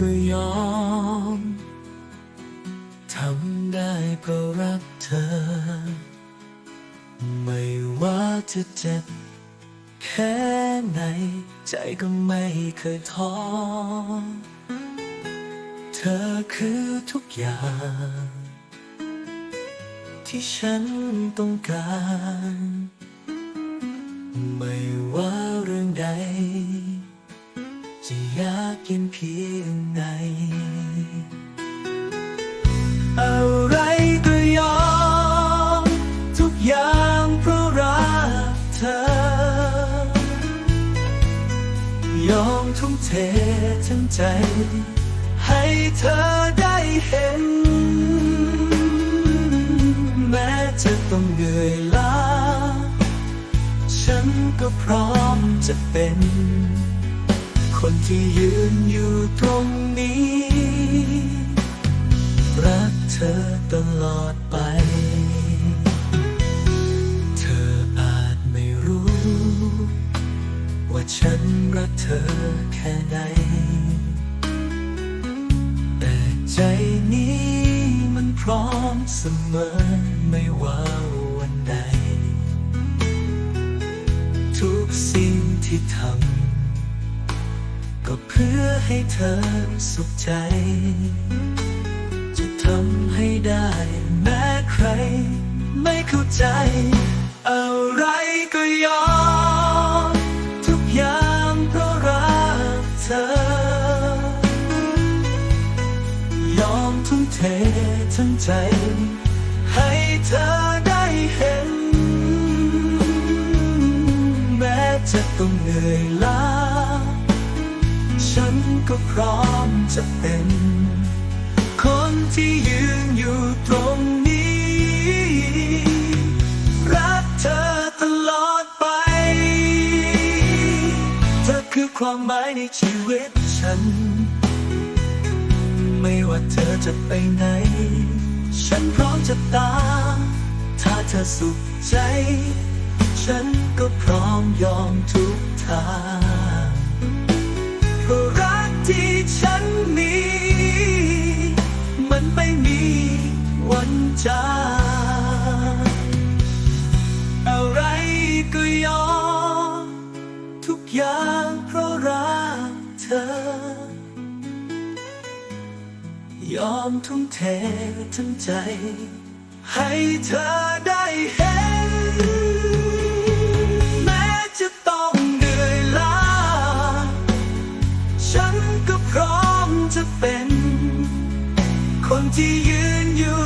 ก็ยอม ทำได้เพราะรักเธอ ไม่ว่าจะเจ็บแค่ไหน ใจก็ไม่เคยท้อ เธอคือทุกอย่าง ที่ฉันต้องการ ไม่ว่าเรื่องใดจะยากเย็นเพียง ยอมทุ่มเททั้งใจ ให้เธอได้เห็น แม้จะต้องเหนื่อยล้า ฉันก็พร้อมจะเป็น คนที่ยืนอยู่ตรงนี้ ฉันรักเธอแค่ไหน แต่ใจนี้มันพร้อมเสมอไม่ว่าวันใด ทุกสิ่งที่ทำก็เพื่อให้เธอสุขใจ จะทำให้ได้แม้ใคร ไม่เข้าใจ อะไรก็ยอม ทุ่มเททั้งใจ ให้เธอได้เห็น แม้จะต้องเหนื่อยล้า ฉันก็พร้อมจะเป็น คนที่ยืนอยู่ตรงนี้ รักเธอตลอดไป เธอคือความหมายในชีวิตฉัน ไม่ว่าเธอจะไปไหน ฉันพร้อมจะตาม ถ้าเธอสุขใจ ฉันก็พร้อมยอมทุกทางเพราะรักที่ฉันมี มันไม่มีวันจางอะไรก็ยอมทุกอย่าง ยอมทุ่มเททั้งใจ ให้เธอได้เห็น แม้จะต้องเหนื่อยล้า ฉันก็พร้อมจะเป็น คนที่ยืนอยู่